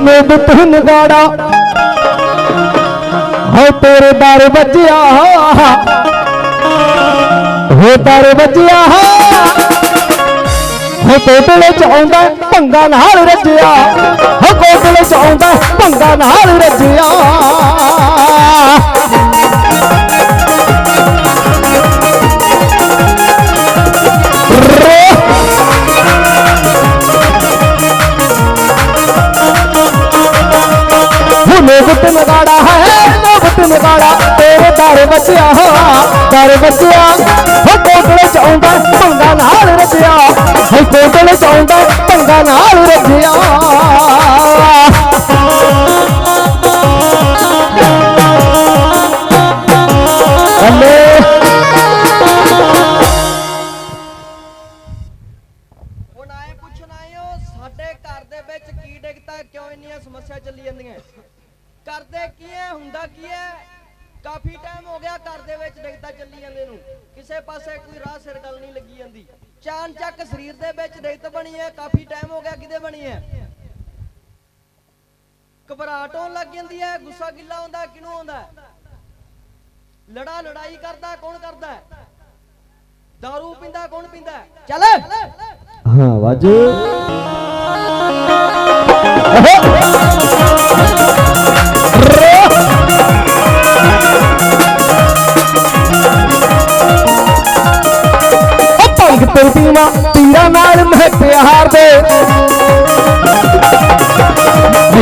ਹੁਨੇ ਦੁੱਤ ਨਗਾੜਾ ਹੋ ਤੇਰੇ ਦਰ ਵੱਜਿਆ। ਹੋ ਦਰ ਵੱਜਿਆ। ਹੋ ਕੋਟਲੇ ਚ ਆਉਂਦਾ ਭੰਗਾ ਨਾਲ ਰੱਜਿਆ। ਹੋ ਕੋਟਲੇ ਚ ਆਉਂਦਾ ਭੰਗਾ ਨਾਲ ਰੱਜਿਆ। ਹੁਨੇ ਗੁੱਟ ਨਗਾੜਾ ਹੈ ਨੋ ਗੁੱਟ ਨਗਾੜਾ, ਤੇਰੇ ਦਰ ਵੱਜਿਆ ਦਰ ਵੱਜਿਆ। ਹੋ ਕੋਟਲੇ ਚ ਆਉਂਦਾ ਭੰਗਾ ਨਾਲ ਰੱਜਿਆ। ਹੋ ਕੋਟਲੇ ਚ ਆਉਂਦਾ ਭੰਗਾ ਨਾਲ ਰੱਜਿਆ।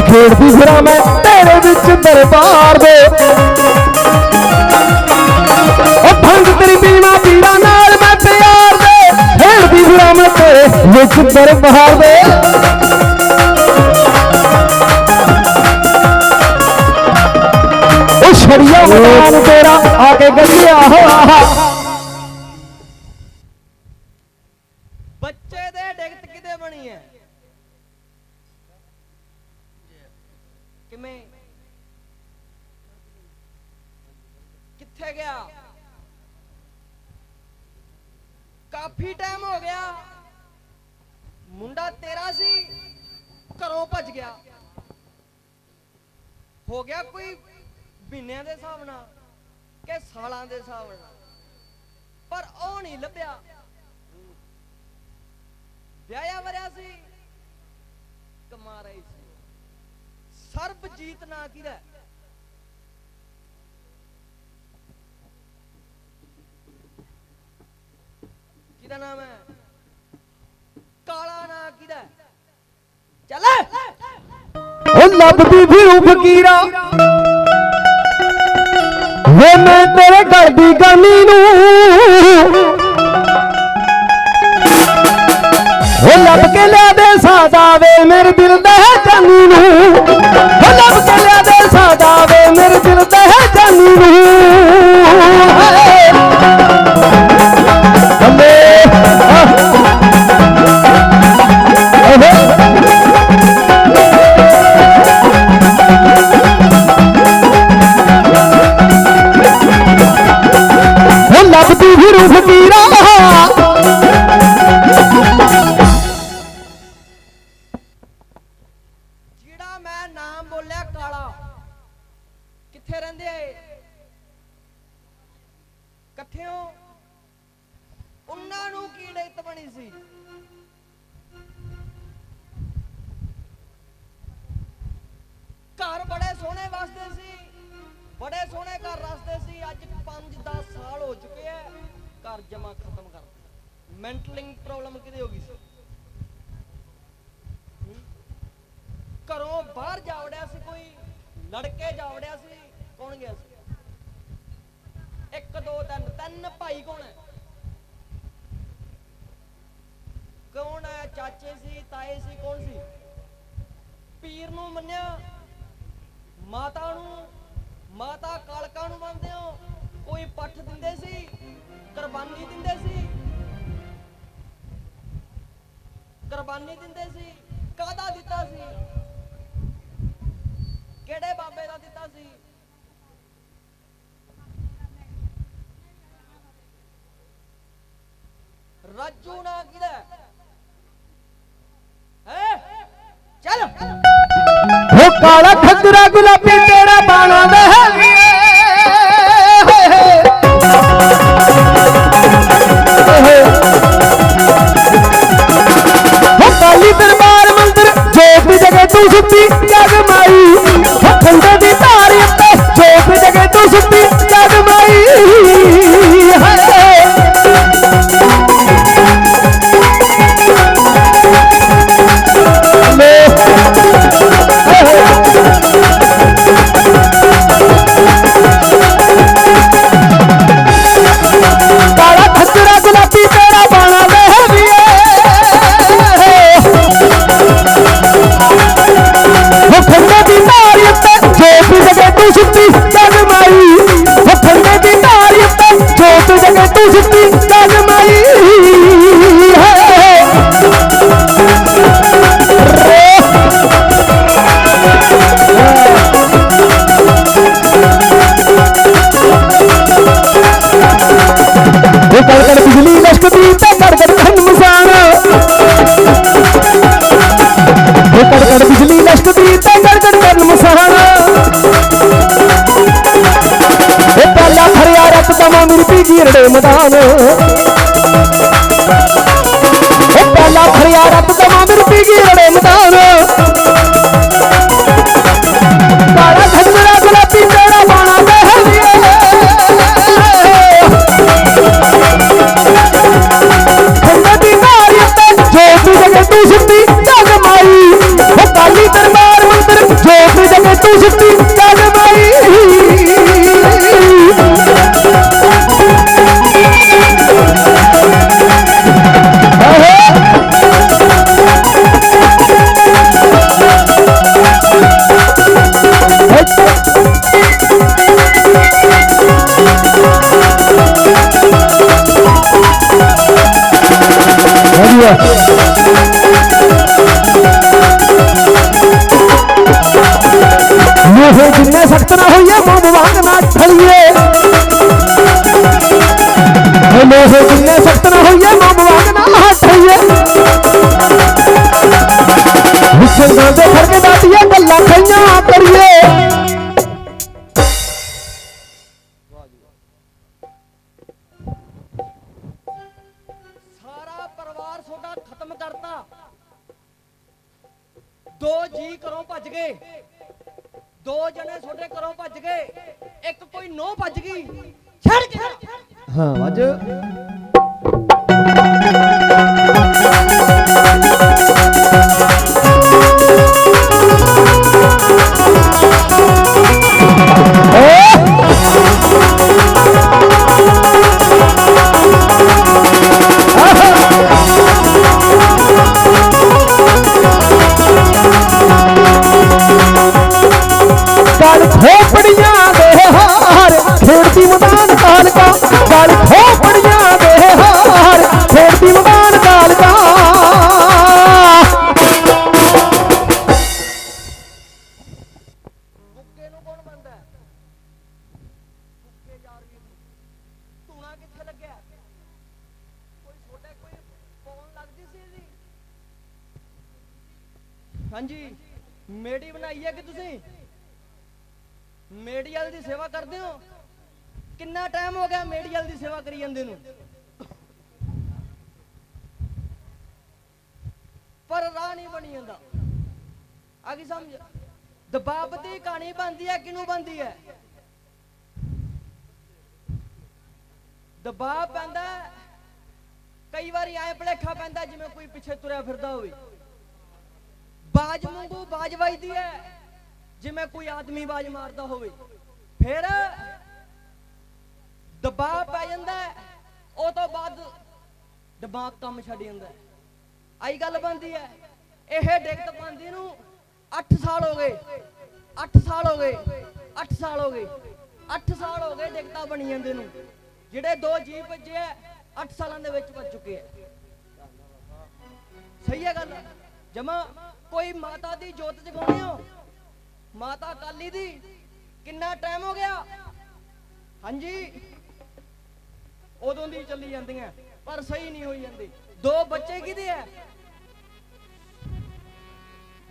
ਖੇਡਦੀ ਫਿਰਾਂ ਮੈਂ ਤੇਰੇ ਵਿੱਚ ਦਰਬਾਰ ਦੇ ਉਹ ਭੰਗ ਤੇਰੀ ਪੀਵਾ ਪੀਰਾ ਨਾਲ ਮੈਂ ਪਿਆਰ ਦੇ ਖੇਡਦੀ ਫਿਰਾਂ ਮੈਂ ਤੇਰੇ ਵਿੱਚ ਦਰਬਾਰ ਦੇ ਉਹ ਸ਼ਰੀਆ ਮੈਦਾਨ ਤੇਰਾ ਆ ਕੇ ਗੱਲਿਆ ਹੋਆ ਬੱਚੇ ਕਿੱਥੇ ਗਿਆ। ਕਾਫੀ ਟਾਈਮ ਹੋ ਗਿਆ। ਮੁੰਡਾ ਤੇਰਾ ਸੀ, ਘਰੋਂ ਭੱਜ ਗਿਆ। ਹੋ ਗਿਆ ਕੋਈ ਮਹੀਨਿਆਂ ਦੇ ਹਿਸਾਬ ਨਾਲ ਕਿ ਸਾਲਾਂ ਦੇ ਹਿਸਾਬ ਨਾਲ। ਪਰ ਉਹ ਨਹੀਂ ਲੱਭਿਆ। ਵਿਆਹਿਆ ਵਰਿਆ ਸੀ, ਕਮਾ ਰਹੀ ਸੀ। ਸਰਬਜੀਤ ਨਾਂ ਕਿਹਦਾ ਹੈ? ਕਿਹਦਾ ਨਾਮ ਹੈ? ਕਾਲਾ ਨਾਂ ਕਿਹਦਾ ਚੱਲ ਉਹ ਲੱਭਦੀ ਫਿਰੂ ਫਕੀਰਾ ਵੇ ਮੈਂ ਤੇਰੇ ਘਰ ਦੀ ਗਾਨੀ ਨੂੰ। ਉਹ ਲੱਭ ਕੇ ਲਿਆ ਦੇ ਸਾਦਾ ਵੇ ਮੇਰੇ ਦਿਲ ਦਾ ਹੈ ਜਾਨੀ ਨੂੰ। ਉਹ ਲੱਭ ਕੇ ਲਿਆ ਦੇ ਸਾਦਾ ਵੇ ਮੇਰੇ ਦਿਲ ਦਾ ਹੈ ਜਾਨੀ ਨੂੰ। ਲੱਭਦੀ ਫਕੀਰਾ ਜਿਹੜਾ ਮੈਂ ਨਾਮ ਬੋਲਿਆ ਕਾਲਾ, ਕਿੱਥੇ ਰਹਿੰਦੇ ਆ ਇਹ? ਉਹਨਾਂ ਨੂੰ ਕੀ ਡਿੱਗਤ ਬਣੀ ਸੀ? ਘਰ ਬੜੇ ਸੋਹਣੇ ਵਸਦੇ ਸੀ, ਬੜੇ ਸੋਹਣੇ ਘਰ ਰਸਦੇ ਸੀ, ਅੱਜ 5-10 ਸਾਲ ਹੋ ਚੁੱਕੇ ਆ। ਘਰ ਜਮਾ ਖਤਮ ਕਰ ਦਿੱਤਾ। ਮੈਂਟਲਿੰਗ ਪ੍ਰੋਬਲਮ ਕਿਹਦੇ ਹੋ ਗਈ ਸੀ? ਘਰੋਂ ਬਾਹਰ ਜਾ ਵੜਿਆ ਸੀ ਕੋਈ? ਲੜਕੇ ਜਾ ਵੜਿਆ ਸੀ? ਕੌਣ ਗਿਆ ਸੀ? ਇੱਕ, ਦੋ, ਤਿੰਨ ਤਿੰਨ ਭਾਈ ਕੌਣ ਹੈ? ਕੌਣ ਹੈ? ਚਾਚੇ ਸੀ, ਤਾਏ ਸੀ, ਕੌਣ ਸੀ? ਪੀਰ ਨੂੰ ਮੰਨਿਆ? ਮਾਤਾ ਨੂੰ? ਮਾਤਾ ਕਾਲਕਾ ਨੂੰ ਮੰਨਦੇ ਹੋ? ਕੋਈ ਪੱਠ ਦਿੰਦੇ ਸੀ? ਕੁਰਬਾਨੀ ਦਿੰਦੇ ਸੀ। ਕੁਰਬਾਨੀ ਦਿੰਦੇ ਸੀ। ਕਾਹਦਾ ਦਿੱਤਾ ਸੀ? ਕਿਹੜੇ ਬਾਬੇ ਦਾ ਦਿੱਤਾ ਸੀ? ਰਾਜੂ ਨਾ ਕਿਹਦਾ? ਹੈ? ਹੈ ਚੱਲ ਕਾਲਾ ਖੱਜਰਾ ਗੁਲਾਬੀ ਤੇਰਾ ਬਾਣਾ ਵੇ ਜੋਤ ਦੀ ਤੂੰ ਸੁੱਤੀ ਜਗ ਮਾਈ। ਹੋ ਦੀ ਧਾਰ ਉੱਤੇ ਜੋਤ ਦੀ ਤੂੰ ਸੁੱਤੀ ಧರ್ಮದಾನು ਦੋ ਜਣੇ ਤੁਹਾਡੇ ਘਰੋਂ ਭੱਜ ਗਏ, ਇੱਕ ਕੋਈ ਨੋ ਭੱਜ ਗਈ। ਛੱਡ ਕੇ ਹਾਂ ਵੱਜ ਹਾਂਜੀ। ਮੇੜੀ ਬਣਾਈ ਹੈ ਕਿ ਤੁਸੀਂ? ਮੇੜੀਅਲ ਦੀ ਸੇਵਾ ਕਰਦੇ ਹੋ? ਕਿੰਨਾ ਟਾਈਮ ਹੋ ਗਿਆ ਮੇੜੀਅਲ ਦੀ ਸੇਵਾ ਕਰੀ ਜਾਂਦੇ ਨੂੰ? ਪਰ ਰਾਹ ਨਹੀਂ ਬਣੀ ਜਾਂਦਾ। ਆ ਕੀ ਸਮਝ? ਦਬਾਬ ਦੀ ਕਹਾਣੀ ਬਣਦੀ ਹੈ ਕਿਨੂੰ ਬਣਦੀ ਹੈ? ਦਬਾਅ ਪੈਂਦਾ ਕਈ ਵਾਰੀ ਐ ਭਲੇਖਾ ਪੈਂਦਾ ਜਿਵੇਂ ਕੋਈ ਪਿੱਛੇ ਤੁਰਿਆ ਫਿਰਦਾ ਹੋਵੇ। ਬਾਜ ਵਾਂਗੂ ਬਾਜ ਵੱਜਦੀ ਹੈ। ਜਿਵੇਂ ਕੋਈ ਆਦਮੀ ਬਾਜ ਮਾਰਦਾ ਹੋਵੇ। ਫਿਰ ਦਬਾਅ ਪੈ ਜਾਂਦਾ ਹੈ, ਉਹ ਤੋਂ ਬਾਅਦ ਦਿਮਾਗ ਕੰਮ ਛੱਡ ਜਾਂਦਾ ਆਈ ਗੱਲ ਬਣਦੀ ਹੈ। ਇਹ ਡਿਗਤ ਪਾਉਂਦੀ ਨੂੰ 8 ਸਾਲ ਹੋ ਗਏ। 8 ਸਾਲ ਹੋ ਗਏ। 8 ਸਾਲ ਹੋ ਗਏ। 8 ਸਾਲ ਹੋ ਗਏ ਡਿਗਤਾ ਬਣੀ ਜਾਂਦੇ ਨੂੰ। ਜਿਹੜੇ ਦੋ ਜੀਵ ਭੱਜੇ ਆ 8 ਸਾਲਾਂ ਦੇ ਵਿੱਚ ਭੱਜ ਚੁੱਕੇ ਆ ਸਹੀ ਹੈ ਗੱਲ। ਜਮਾ ਕੋਈ ਮਾਤਾ ਦੀ ਜੋਤ ਜਗਾਉਣੀ ਹੋ? ਮਾਤਾ ਕਾਲੀ ਦੀ? ਕਿੰਨਾ ਟਾਈਮ ਹੋ ਗਿਆ? ਹਾਂਜੀ। ਉਦੋਂ ਦੀ ਚੱਲੀ ਜਾਂਦੀਆਂ, ਪਰ ਸਹੀ ਨਹੀਂ ਹੋਈ ਜਾਂਦੀ। ਦੋ ਬੱਚੇ ਕਿਹਦੇ ਆ?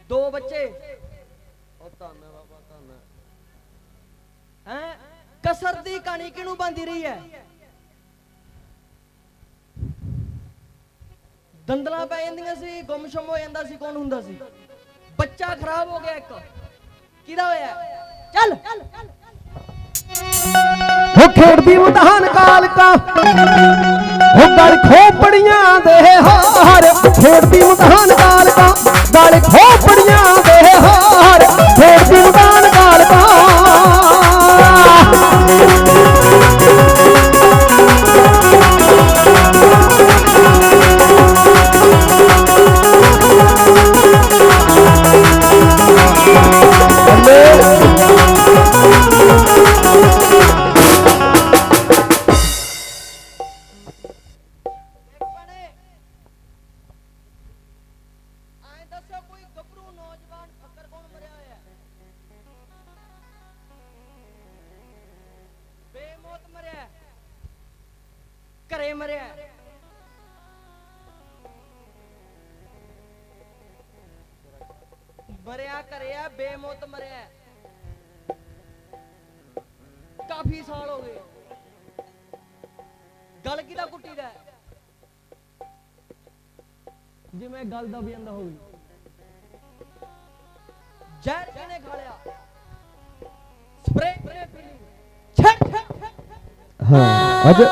ਦੋ ਬੱਚੇ। ਉਹ ਧੰਨ ਬਾਬਾ, ਧੰਨ। ਹੈ? ਕਸਰ ਦੀ ਕਹਾਣੀ ਕਿਹਨੂੰ ਬੰਦੀ ਰਹੀ ਹੈ? ਦੰਦਲਾਂ ਪੈ ਜਾਂਦੀਆਂ ਸੀ ਗੁੰਮਸ਼ਮ ਹੋ ਜਾਂਦਾ ਸੀ, ਕੌਣ ਹੁੰਦਾ ਸੀ? ਬੱਚਾ ਖਰਾਬ ਹੋ ਗਿਆ ਇੱਕ। ਕਿਹਦਾ ਹੋਇਆ? ਚੱਲ। ਹੋ ਖੇਡਦੀ ਉਡਾਨ ਕਾਲਕਾ। ਹੋ ਗਲ ਖੋਪੜੀਆਂ ਦੇ ਹਾਰ। ਖੇਡਦੀ ਉਡਾਨ ਕਾਲਕਾ। ਗਲ ਖੋਪੜੀਆਂ ਦੇ ਹਾਰ। ਖੇਡਦੀ ਉਡਾਨ ਘਰੇ ਮਰਿਆ ਮਰਿਆ ਕਰਿਆ ਬੇਮੌਤ ਮਰਿਆ ਕਾਫੀ ਸਾਲ ਹੋ ਗਏ ਗੱਲ ਕਿਹਦਾ ਕੁੱਟੀ ਦਾ? ਹੈ? ਜਿਵੇਂ ਗੱਲ ਦਾ ਵੀ ਜਾਂਦਾ ਹੋਵੇ। ਜ਼ਹਿਰ ਕਿਨੇ ਖਾ ਲਿਆ? ਸਪਰੇ ਕਿਨੇ ਪੀ ਲਈ? ਛੱਡ। ਹਾਂ, ਅੱਜ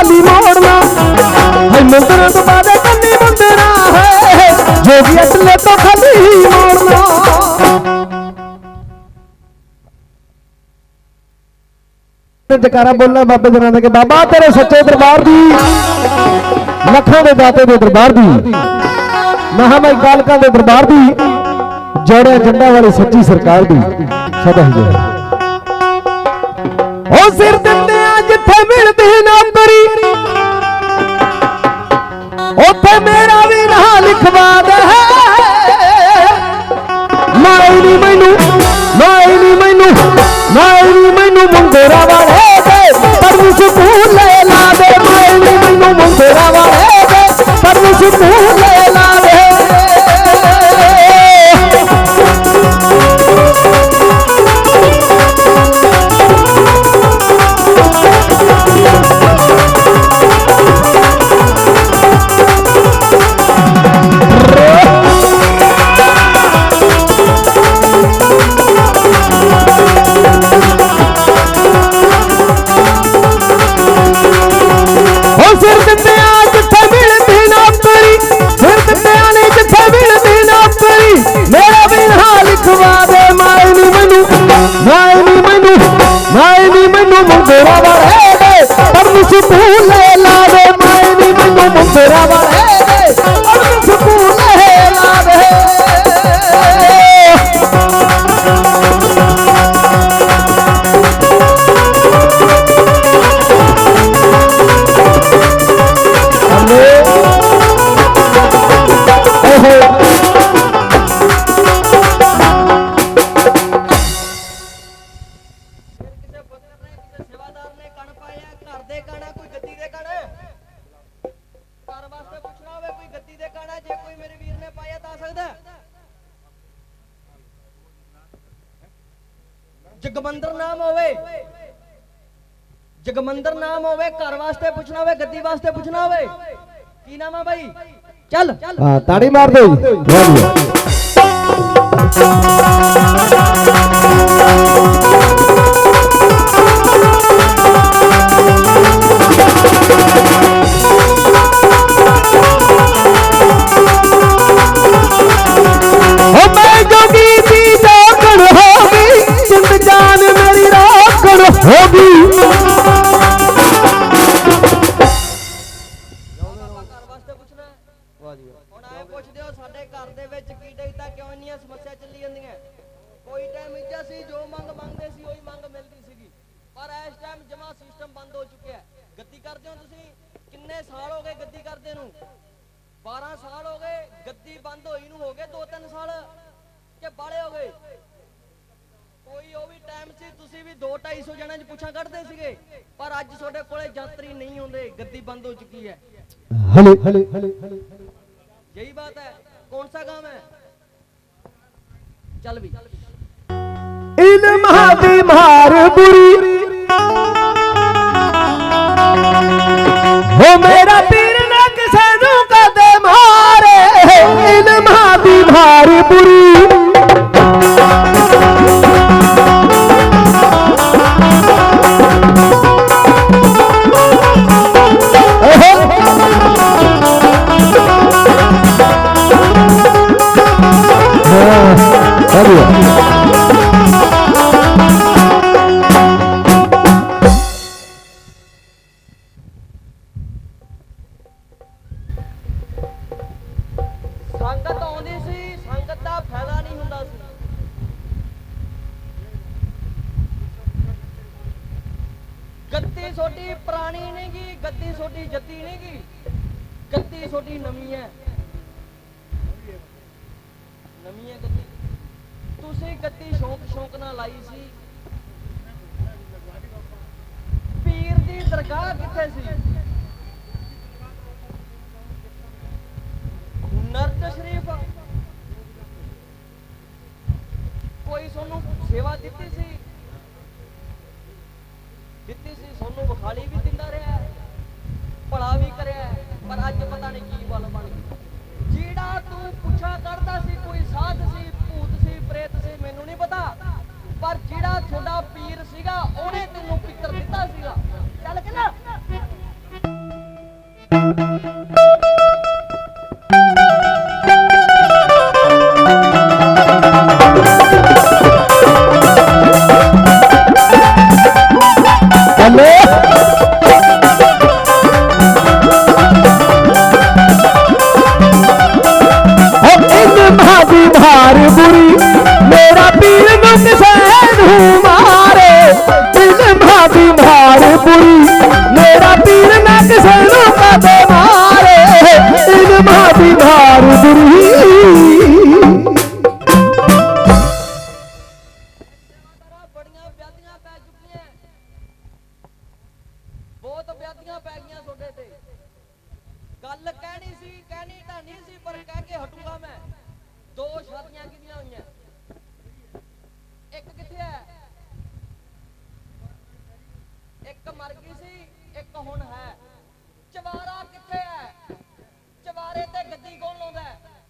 ਖਾਲੀ ਮੋੜਨਾ। ਹੈ ਮੁੰਦਰਾ ਪਵਾ ਦੇ ਕੰਨੀ ਮੁੰਦਰਾ ਹੈ। ਜੋਗੀ ਅਸਲੇ ਤੋਂ ਖਾਲੀ ਮੋੜਨਾ। ਤੇ ਜਕਾਰਾ ਬੋਲਣਾ ਬਾਬੇ ਜਨਾਂ ਦੇ ਕਿ, ਬਾਬਾ ਤੇਰੇ ਸੱਚੇ ਦਰਬਾਰ ਦੀ। ਲੱਖਾਂ ਦੇ ਦਾਤੇ ਦੇ ਦਰਬਾਰ ਦੀ। ਮਹਾਮਾਈ ਕਾਲਕਾ ਦੇ ਦਰਬਾਰ ਦੀ। ਜੋੜਿਆ ਜੰਡਾ ਵਾਲੀ ਸੱਚੀ ਸਰਕਾਰ ਦੀ। ਸਦਾ ਹੀ ਜੈ ਉਹ ਸਿਰ ਦਿੰਦੇ ਆ ਜਿੱਥੇ ਮਿਲਦੀ ਨੌਕਰੀ ਨਾਂ ਹੋ ਸਿਰ ਦਿੰਦੇ ਆ ਜਿੱਥੇ ਮਿਲਦੀ ਨੌਕਰੀ। ਸਿਰ ਦਿੰਦੇ ਆ ਨੇ ਜਿੱਥੇ ਮਿਲਦੀ ਨੌਕਰੀ। ਮੇਰਾ ਵੀ ਨਾਂ ਲਿਖਵਾ ਦੇ, ਮਾਏ ਨੀ ਮੈਨੂੰ, ਮਾਏ ਨੀ ਮੈਨੂੰ, ਮਾਏ ਨੀ ਮੈਨੂੰ ਮੁੰਦਰਾ ਵਾਲੇ। ਦੇ ਪਰ ਸਕੂਲ ਲੈ ਲਾ ਦੇ, ਮਾਏ ਨੀ ਮੈਨੂੰ ਮੁੰਦਰਾ ਤਾਂ ਸਕਦਾ। ਜਗਮੰਦਰ ਨਾਮ ਹੋਵੇ। ਜਗਮੰਦਰ ਨਾਮ ਹੋਵੇ ਘਰ ਵਾਸਤੇ ਪੁੱਛਣਾ ਹੋਵੇ ਗੱਦੀ ਵਾਸਤੇ ਪੁੱਛਣਾ ਹੋਵੇ। ਕੀ ਨਾਮ ਹੈ ਭਾਈ ਚੱਲ। ਹਾਂ ਤਾੜੀ ਮਾਰ ਜੀ। ਵਾਹ ਰੋਕਣ ਹੁਣ ਆਏ ਪੁੱਛਦੇ ਹੋ ਸਾਡੇ ਘਰ ਦੇ ਵਿੱਚ ਕੀ ਡਿੱਗਦਾ ਕਿਉਂ ਇੰਨੀਆਂ ਸਮੱਸਿਆ ਚੱਲੀ ਜਾਂਦੀਆਂ? ਕੋਈ ਟਾਈਮ ਇੱਜਾ ਸੀ, ਜੋ ਮੰਗ ਮੰਗਦੇ ਸੀ, ਉਹੀ ਮੰਗ ਮਿਲਦੀ ਸੀਗੀ। ਪਰ ਇਸ ਟਾਈਮ ਜਮਾ ਸਿਸਟਮ ਬੰਦ ਹੋ ਚੁੱਕਿਆ ਗੱਦੀ ਕਰਦੇ ਹੋ ਤੁਸੀਂ? ਕਿੰਨੇ ਸਾਲ ਹੋ ਗਏ ਗੱਦੀ ਕਰਦੇ ਨੂੰ? 12 ਸਾਲ ਹੋ ਗਏ, ਗੱਦੀ ਬੰਦ ਹੋਈ ਨੂੰ ਹੋ ਗਏ 2-3 ਸਾਲ? ਕਿ ਬਾਲੇ ਹੋ ਗਏ? ਕੋਈ ਉਹ ਵੀ ਟਾਈਮ ਸੀ ਤੁਸੀਂ ਵੀ 2-250 ਜਣਾਂ 'ਚ ਪੁੱਛਾਂ ਕੱਢਦੇ ਸੀਗੇ ਪਰ ਅੱਜ ਤੁਹਾਡੇ ਕੋਲੇ ਯੰਤਰੀ ਨਹੀਂ ਹੁੰਦੇ ਗੱਦੀ ਬੰਦ ਹੋ ਚੁੱਕੀ ਹੈ ਹਲੇ ਹਲੇ ਹਲੇ ਹਲੇ यही बात है कौन सा काम है चल भी ਇਲਮ ਦੀ ਮਾਰ ਨਵੀਂ ਹੈ ਗੱਦੀ ਤੁਸੀਂ ਗੱਦੀ ਸ਼ੌਂਕ ਸ਼ੌਂਕ ਨਾਲ ਲਾਈ ਸੀ। ਪੀਰ ਦੀ ਦਰਗਾਹ ਕਿੱਥੇ ਸੀ? ਨਰਦ ਸ਼ਰੀਫ ਕੋਈ ਤੁਹਾਨੂੰ ਸੇਵਾ ਦਿੱਤੀ ਸੀ? ਦਿੱਤੀ ਸੀ, ਤੁਹਾਨੂੰ ਬਖਾਲੀ ਵੀ ਦਿੰਦਾ ਰਿਹਾ। ਭਲਾ ਵੀ ਕਰਿਆ, ਪਰ ਅੱਜ ਪਤਾ ਨਹੀਂ ਕੀ ਵੱਲ ਬਣ ਗਈ ਜਿਹੜਾ ਤੂੰ ਪੁੱਛਾ ਕਰਦਾ ਸੀ, ਕੋਈ ਸਾਧ ਸੀ, ਭੂਤ ਸੀ, ਪ੍ਰੇਤ ਸੀ, ਮੈਨੂੰ ਨਹੀਂ ਪਤਾ। ਪਰ ਜਿਹੜਾ ਤੁਹਾਡਾ ਪੀਰ ਸੀਗਾ, ਉਹਨੇ ਤੈਨੂੰ ਪਿੱਤਰ ਦਿੱਤਾ ਸੀਗਾ। ਚੱਲ ਕੇ ਨਾ। ਇੱਕ ਹੁਣ ਹੈ। ਚਵਾਰਾ ਕਿੱਥੇ ਹੈ? ਚਵਾਰੇ ਤੇ ਗੱਦੀ ਕੌਣ ਲਾਉਂਦਾ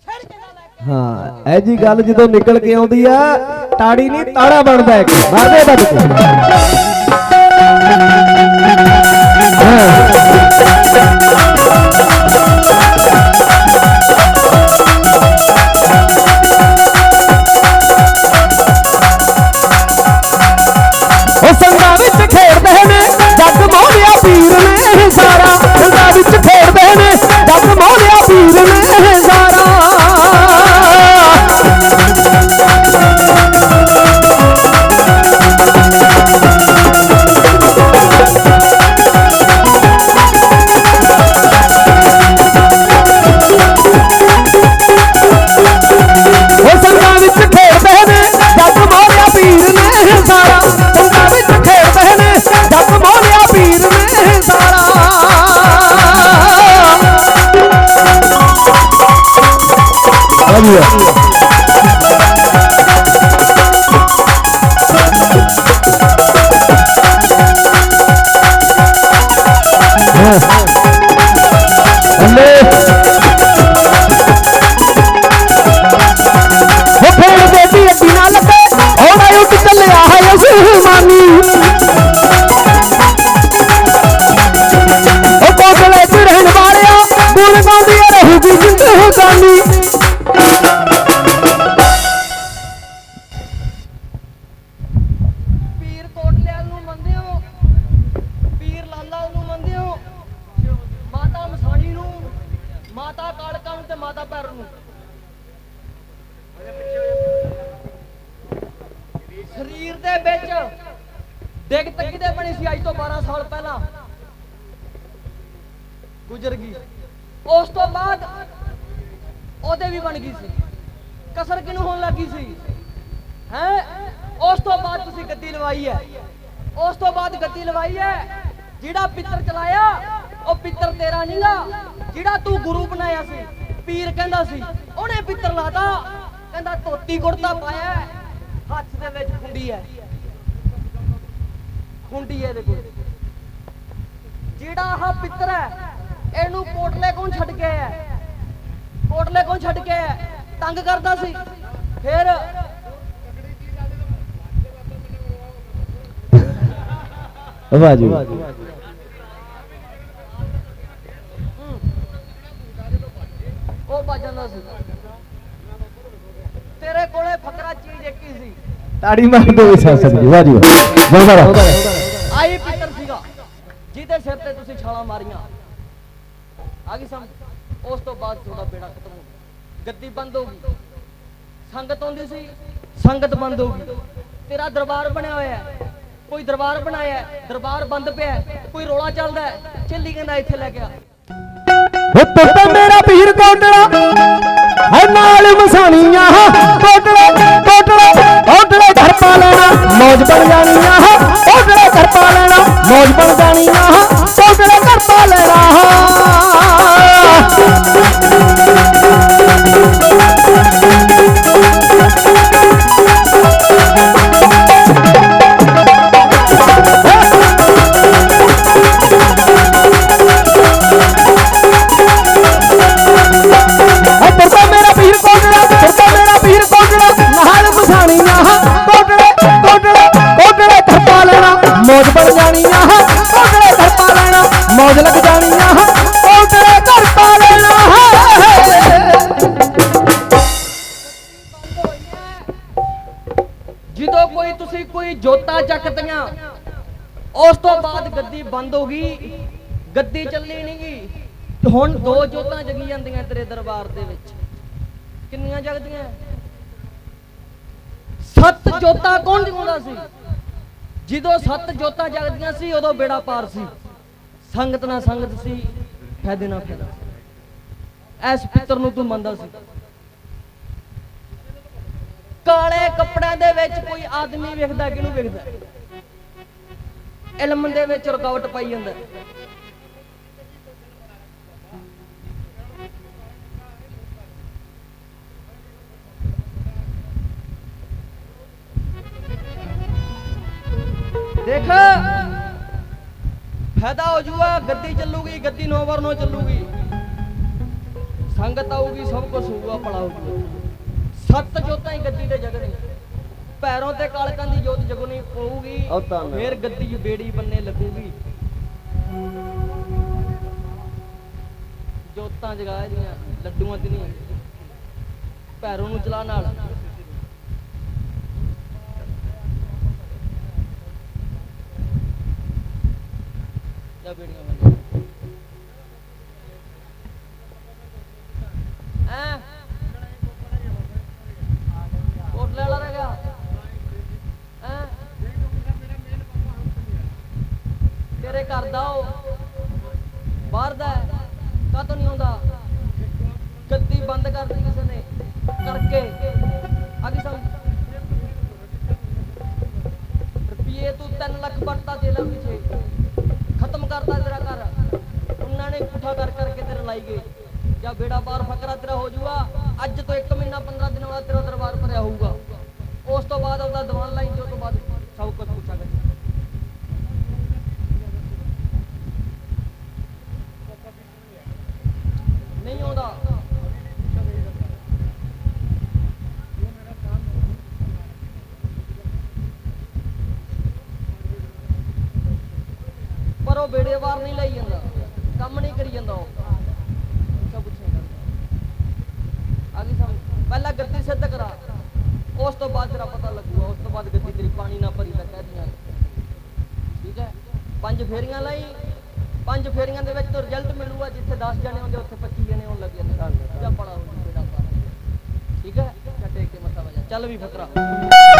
ਛੜ ਕੇ ਨਾ ਲੈ ਕੇ ਹਾਂ? ਇਹ ਜੀ ਗੱਲ ਜਦੋਂ ਨਿਕਲ ਕੇ ਆਉਂਦੀ ਆ, ਤਾੜੀ ਨਹੀਂ, ਤਾੜਾ ਬਣਦਾ ਇੱਕ। ਮਾਰਦੇ ਵੱਜ ਕੇ। ਉਹ ਸੰਗਾਂ ਪਿੱਤਰ ਉਹ ਪਿੱਤਰ ਤੇਰਾ ਨਹੀਂਗਾ ਜਿਹੜਾ ਤੂੰ ਗੁਰੂ ਬਣਾਇਆ ਸੀ। ਪੀਰ ਕਹਿੰਦਾ ਸੀ, ਉਹਨੇ ਪਿੱਤਰ ਲਾਤਾ। ਕਹਿੰਦਾ, ਧੋਤੀ ਕੁੜਤਾ ਪਾਇਆ ਹੱਥ ਦੇ ਵਿੱਚ ਖੁੰਡੀ ਹੈ। ਖੁੰਡੀ ਹੈ ਇਹਦੇ ਜਿਹੜਾ ਆਹ ਪਿੱਤਰ ਹੈ, ਇਹਨੂੰ ਕੋਟਲੇ ਕੌਣ ਛੱਡ ਕੇ ਆਇਆ। ਕੋਟਲੇ ਕੌਣ ਛੱਡ ਕੇ ਆਇਆ। ਤੰਗ ਕਰਦਾ ਸੀ। ਫਿਰ ਵਾਹ ਜੀ ਵਾਹ ਉਹ ਭੱਜ ਜਾਂਦਾ ਸੀ। ਤੇਰੇ ਕੋਲੇ ਫਕਰਾ ਚੀਜ਼ ਇੱਕ ਹੀ ਸੀ। ਤਾੜੀ ਮਾਰ ਦੋ। ਸਾਸਨ ਜੀ ਵਾਹ ਜੀ ਵਾਹ। ਆਈ ਪਿੱਤਰ ਸੀਗਾ ਜਿਹਦੇ ਸਿਰ ਤੇ ਤੁਸੀਂ ਛਾਲਾਂ ਮਾਰੀਆਂ। ਆ ਗਈ ਸਮਝ? ਉਸ ਤੋਂ ਬਾਅਦ ਤੁਹਾਡਾ ਬੇੜਾ ਖਤਮ ਹੋ ਗਿਆ। ਗੱਦੀ ਬੰਦ ਹੋ ਗਈ। ਸੰਗਤ ਆਉਂਦੀ ਸੀ ਸੰਗਤ ਬੰਦ ਹੋ ਗਈ। ਤੇਰਾ ਦਰਬਾਰ ਬਣਿਆ ਹੋਇਆ ਹੈ। ਕੋਈ ਦਰਬਾਰ ਬਣਾਇਆ ਦਰਬਾਰ ਬੰਦ ਪਿਆ ਕੋਈ ਰੋਲਾ ਚੱਲਦਾ ਚੱਲੀ ਕਹਿੰਦਾ ਇੱਥੇ ਲੈ ਗਿਆ ਹੋ ਪੁੱਤ ਮੇਰਾ ਪੀਰ ਕੋਟੜਾ ਹੈ ਨਾਲ ਮਸਾਣੀਆਂ ਕੋਟੜੇ ਕੋਟੜੇ ਕੋਟੜੇ ਘਰ ਪਾ ਲੈਣਾ, ਮੌਜ ਬਣ ਜਾਣੀਆਂ ਕੋਟੜੇ ਘਰ ਪਾ ਲੈਣਾ, ਮੌਜ ਬਣ ਜਾਣੀਆਂ ਕੋਟੜੇ ਘਰ ਪਾ ਲੈਣਾ। ਬੰਦ ਹੋ ਗਈ, ਗੱਦੀ ਚੱਲੀ ਨਹੀਂ ਹੁਣ ਦੋ ਜੋਤਾਂ ਜਗੀ ਜਾਂਦੀਆਂ ਤੇਰੇ ਦਰਬਾਰ ਦੇ ਵਿੱਚ। ਕਿੰਨੀਆਂ ਜਗਦੀਆਂ? ਸੱਤ ਜੋਤਾਂ ਕੌਣ ਜਗਾਉਂਦਾ ਸੀ? ਜਦੋਂ ਸੱਤ ਜੋਤਾਂ ਜਗਦੀਆਂ ਸੀ, ਉਦੋਂ ਬੇੜਾ ਪਾਰ ਸੀ। ਸੰਗਤ ਨਾਲ ਸੰਗਤ ਸੀ, ਫਾਇਦੇ ਨਾਲ ਫਾਇਦਾ ਸੀ। ਐਸ ਪਿੱਤਰ ਨੂੰ ਤੂੰ ਮੰਨਦਾ ਸੀ। ਕਾਲੇ ਕੱਪੜਿਆਂ ਦੇ ਵਿੱਚ ਕੋਈ ਆਦਮੀ ਵੇਖਦਾ, ਕਿਹਨੂੰ ਵੇਖਦਾ? ਇਲਮ ਦੇ ਵਿੱਚ ਰੁਕਾਵਟ ਪਾਈ ਜਾਂਦਾ। ਦੇਖ, ਫਾਇਦਾ ਹੋ ਜੂਗਾ ਗੱਦੀ ਚੱਲੂਗੀ ਗੱਦੀ ਨੋ ਵਰ ਨੋ ਚੱਲੂਗੀ। ਸੰਗਤ ਆਊਗੀ, ਸਭ ਕੁਝ ਹੋਊਗਾ, ਭਲਾ ਹੋ ਸੱਤ ਜੋਤਾਂ ਹੀ ਗੱਦੀ ਤੇ ਜਗਣੀ ਪੈਰੋਂ ਤੇ ਕਾਲਕਾਂ ਦੀ ਜੋਤ ਜਗਣੀ ਪਊਗੀ। ਉਹ। ਫੇਰ ਗੱਦੀ ਬੇੜੀ ਬੰਨੇ ਲੱਗੂਗੀ। ਜੋਤਾਂ ਜਗਾ ਦੀਆਂ ਲੱਡੂਆਂ ਤੇ ਨਹੀਂ। ਪੈਰੋਂ ਨੂੰ ਚਲਾ ਨਾਲ। ਜਾ ਬੇੜੀਆਂ ਬੰਨੇ। ਉਹਦਾ ਦੀਵਾਨ ਲਾਈਨ ਜੋ ਤੋਂ ਬਾਅਦ ਸਭ ਕੁਝ ਪੁੱਛਿਆ ਗਿਆ ਆਉਂਦਾ ਪਰ ਉਹ ਬੇੜੇ ਵਾਰ ਨਹੀਂ ਲਈ ਜਾਂਦਾ ਕੰਮ ਨਹੀਂ ਕਰੀ ਜਾਂਦਾ ਉਹ ਸਭ ਪੁੱਛੇਗਾ ਆਗੀ ਸਮ ਪਹਿਲਾਂ ਗੱਦੀ ਸਿੱਧ ਕਰਾ ਉਸ ਤੋਂ ਬਾਅਦ ਤੇਰਾ ਪਤਾ ਲੱਗੂਗਾ ਉਸ ਤੋਂ ਬਾਅਦ ਗੱਦੀ ਤੇਰੀ ਪਾਣੀ ਨਾ ਭਰੀ ਤਾਂ ਕਹਿ ਦੀਆਂ ਠੀਕ ਹੈ ਪੰਜ ਫੇਰੀਆਂ ਲਈ ਪੰਜ ਫੇਰੀਆਂ ਦੇ ਵਿੱਚ ਤੋਂ ਰਿਜ਼ਲਟ ਮਿਲੂਗਾ ਜਿੱਥੇ 10 ਜਣੇ ਹੁੰਦੇ ਉੱਥੇ 25 ਜਣੇ ਹੋਣ ਲੱਗ ਜਾਂਦੇ ਵੀ ਫਕਰਾ